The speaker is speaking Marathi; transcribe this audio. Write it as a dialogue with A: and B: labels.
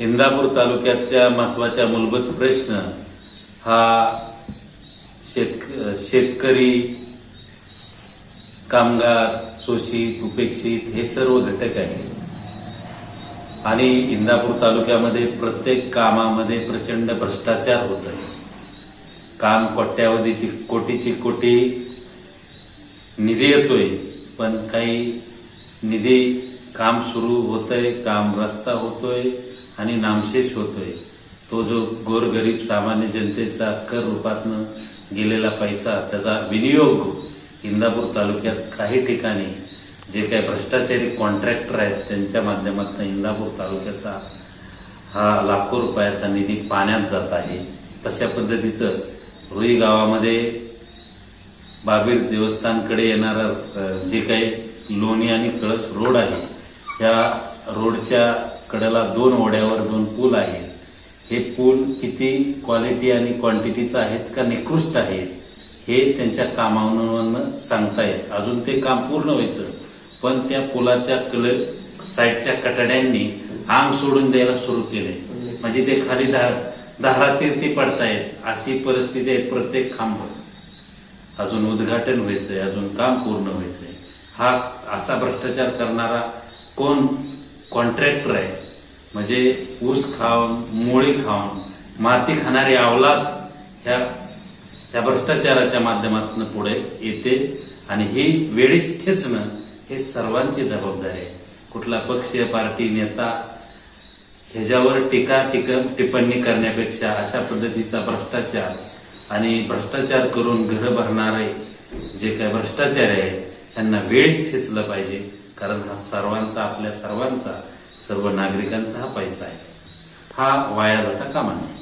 A: इंदापूर तालुक्यातल्या महत्त्वाचा मूलभूत प्रश्न हा शेतक शेतकरी कामगार शोषित उपेक्षित हे सर्व घटक आहेत. आणि इंदापूर तालुक्यामध्ये प्रत्येक कामामध्ये प्रचंड भ्रष्टाचार होत आहे. काम कोट्यावधीची कोटीची कोटी निधी येतोय पण काही निधी काम सुरू होतंय काम रस्ता होतोय आणि नामशेष होतोय. तो जो गोरगरीब सामान्य जनतेचा कर रूपातनं गेलेला पैसा त्याचा विनियोग इंदापूर तालुक्यात काही ठिकाणी जे काही भ्रष्टाचारी कॉन्ट्रॅक्टर आहेत त्यांच्या माध्यमातून इंदापूर तालुक्याचा हा लाखो रुपयाचा निधी पाण्यात जात आहे. तशा पद्धतीचं रुई गावामध्ये बाबीर देवस्थानकडे येणारा जे काही लोणी आणि कळस रोड आहे या रोडच्या कडेला दोन ओढ्यावर दोन पूल आहेत. हे पूल किती क्वालिटी आणि क्वांटिटीचं आहेत का निकृष्ट आहेत हे त्यांच्या कामावरून सांगतायत अजून ते काम पूर्ण व्हायचं पण त्या पुलाच्या कल साईडच्या कटड्यांनी आंग सोडून द्यायला सुरू केले. म्हणजे ते खाली धार धारातीर्थी पडतायत अशी परिस्थिती आहे प्रत्येक खांब. अजून उद्घाटन व्हायचंय अजून काम पूर्ण व्हायचंय. हा असा भ्रष्टाचार करणारा कोण कॉन्ट्रॅक्टर आहे. म्हणजे ऊस खाऊन मोळी खाऊन माती खाणारी अवलाद ह्या त्या भ्रष्टाचाराच्या माध्यमातून पुढे येते. आणि ही वेळीच ठेचणं हे सर्वांची जबाबदारी आहे. कुठला पक्षीय पार्टी नेता ह्याच्यावर टीका टिक टिप्पणी करण्यापेक्षा अशा पद्धतीचा भ्रष्टाचार आणि भ्रष्टाचार करून घरं भरणारे जे काही भ्रष्टाचार आहे त्यांना वेळीच ठेचलं पाहिजे. कारण हा सर्वांचा आपल्या सर्वांचा सर्व नागरिकांचा हा पैसा आहे. हा वाया जाता कामा नये.